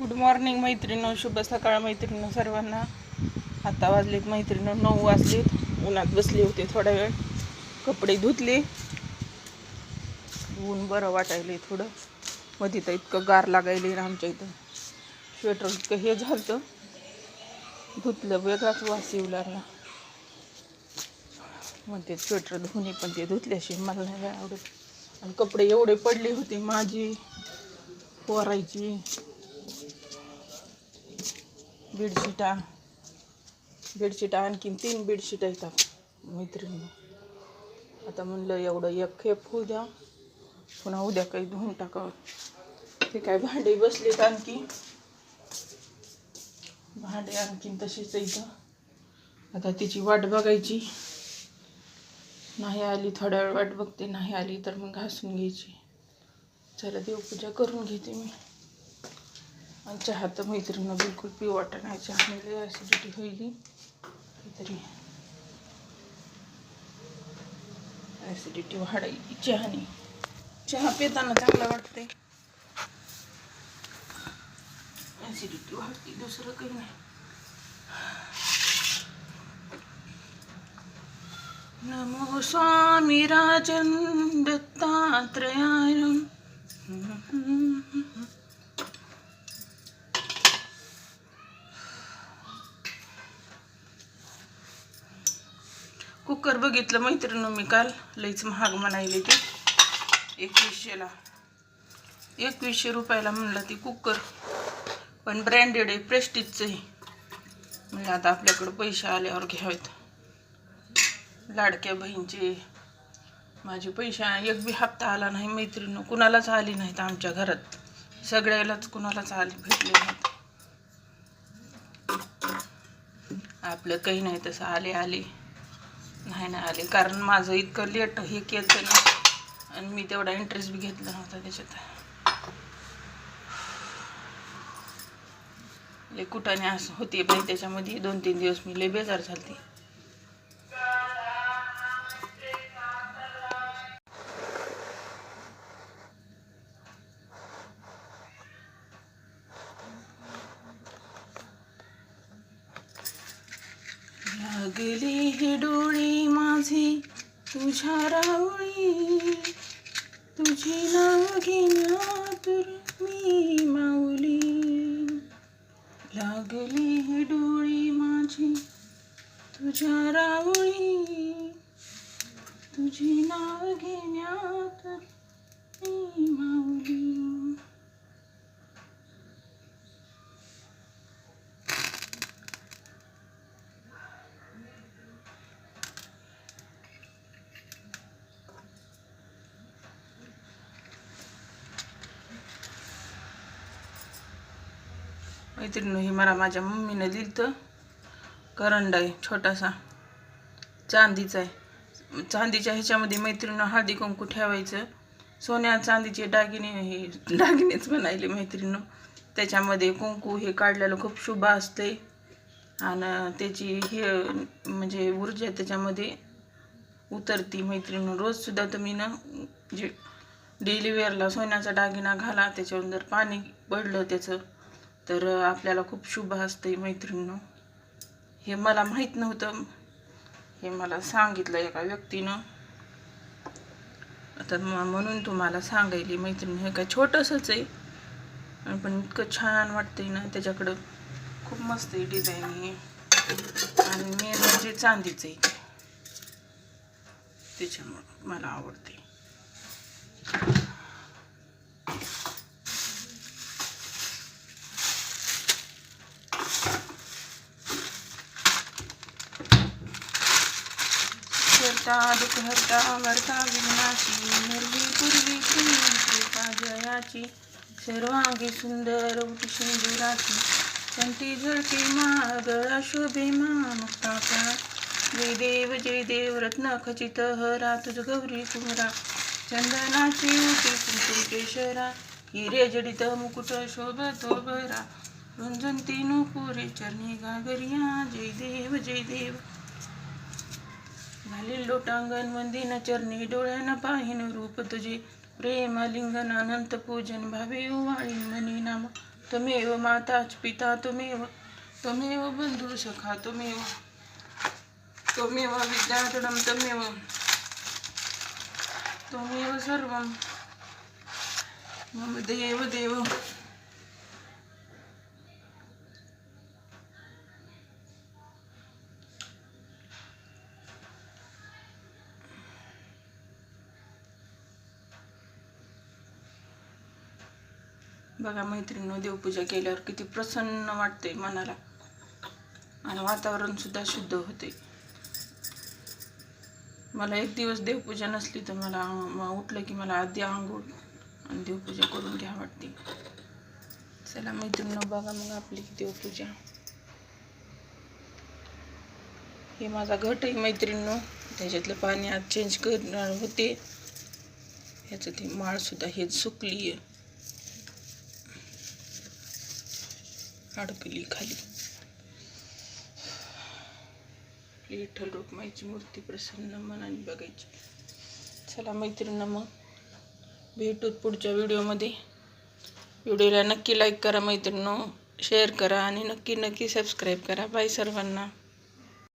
Good morning मैत्रिणी शुभ सकाळ मैत्रिणी सर्वांना. आता वाजलेत मैत्रिणी नऊ वाजलेत. उन्हात बसले होते थोडा वेळ. कपडे धुतले. ऊन बरं वाटायले थोडं. मध्ये तिथं इतकं गार लागायले ना आमच्या इथं. स्वेटर इतकं हे झालं धुतलं वेगळाच वास येऊ लागला. म्हणते स्वेटर धुणे पण ते धुतल्याशिवाय मला नाही आवडत. आणि कपडे एवढे पडले होते माझी. पोरायची. बेडशीटा. बेडशीटा आणखीन तीन बेडशीटा येतात मैत्रिणी आता म्हणलं एवढं एक खेप होऊ द्या. पुन्हा उद्या काही धुवून टाकावं. ते काय भांडे बसलेत आणखी. भांडे आणखीन तशीच इथं आता तिची वाट बघायची. नाही आली थोड्या वेळ वाट बघते. नाही आली तर मग घासून घ्यायची. चला देवपूजा करून घेते मी. चहा तर मैत्रिणीनं बिलकुल पिऊ वाटत नाही चहा. ॲसिडिटी होईल. काहीतरी ॲसिडिटी वाढायची चहाने. चहा पिताना चांगला वाटते ॲसिडिटी वाढते दुसरं काही नाही. नमो स्वामी राजन दत्तात्रयाय कुकर बघितलं मैत्रिणी मी काल. लईच महाग म्हणायले ते. एकवीसशेला. एकवीसशे रुपयाला म्हणलं ती कुकर. पण ब्रँडेड आहे प्रेस्टिजचं आहे. म्हणलं आता आपल्याकडं पैसे आल्यावर घ्यावेत. लाडक्या बहीणचे. माझे पैसे एक बी हप्ता आला नाही मैत्रिणी कुणालाच आली नाहीत आमच्या घरात. सगळ्यालाच कुणालाच आली भेटले नाहीत. आपलं काही नाही तसं आले आले. नाही नाही आले. कारण माझं इतकं लेट हे केलं ना आणि मी तेवढा इंटरेस्ट बी घेतला नव्हता त्याच्यात. लय नाही असं होते पण त्याच्यामध्ये. दोन तीन दिवस मी लय बेजार झाली लागली ही डोळी माझी तुझ्या रावळी तुझी नाव घेण्यातूर मी माऊली लागली ही डोळी माझी तुझ्या रावळी तुझी नाव घेण्यात मी माऊली मैत्रिणी हे मला माझ्या मम्मीनं दिलं तर करंड आहे छोटासा. चांदीचा आहे. चांदीच्या ह्याच्यामध्ये मैत्रिणीनं हळदी कुंकू ठेवायचं. सोन्या चांदीचे दागिने हे दागिनेच म्हणायले मैत्रिणीनं त्याच्यामध्ये कुंकू हे काढलेलं खूप शुभ असते. आणि त्याची हे म्हणजे ऊर्जा त्याच्यामध्ये उतरती मैत्रिणीनं रोजसुद्धा तुम्ही ना जे डेली वेअरला सोन्याचा दागिना घाला त्याच्यावर जर पाणी पडलं त्याचं तर आपल्याला खूप शुभ असते मैत्रिणीनं. हे मला माहीत नव्हतं. हे मला सांगितलं एका व्यक्तीनं. आता म्हणून तुम्हाला सांगायली मैत्रिणी हे काय छोटंसंच आहे. पण इतकं छान वाटतंय ना त्याच्याकडं खूप मस्त आहे डिझाईन हे. आणि मेन म्हणजे चांदीचं आहे ते. त्याच्यामुळं मला आवडते करता दुखहर्ता वर्ता विघ्नाची निर्वी पूर्वी कृपा जयाची सर्वांगी सुंदर उठी सिंदुराची कंठी झळके गळा शोभे मा मुक्ताचा जय देव जय देव रत्न खचित हरा तुझ गौरी कुमरा चंदनाची उठी कुंकुम केशरा हिरे जडित मुकुट शोभतो भरा रुंजंती नुपुरे चरणी गागरिया जय देव जय देव. घालील लोटांगण वंदिन चरणी डोळ्यानं पाहिन रूप तुझे. प्रेम लिंगन अनंत पूजन भावे वाळी मनी नाम. त्वमेव माता च पिता तुमेव त्वमेव बंधू सखा त्वमेव त्वमेव विद्याधरं त्वमेव त्वमेव सर्वं मम देव देव. बघा मैत्रिणीनं देवपूजा केल्यावर किती प्रसन्न वाटते मनाला. आणि वातावरण सुद्धा शुद्ध होते मला एक दिवस देवपूजा नसली तर मला उठलं की मला आधी आंघोळ आणि देवपूजा करून घ्या वाटते. चला मैत्रिणीनं बघा मग आपली देवपूजा. हे माझा घट आहे मैत्रिणीनो. त्याच्यातलं पाणी आज चेंज करणार होते. ह्याचं ती माळसुद्धा हे सुकली आहे अडकली खाली. विठ्ठल रुक्माईची मूर्ती प्रसन्न मनाने बघायची. चला मैत्रिणींना मग भेटूत पुढच्या व्हिडिओमध्ये. व्हिडिओला नक्की लाईक करा मैत्रिणींनो शेअर करा आणि नक्की नक्की सबस्क्राईब करा. बाय सर्वांना.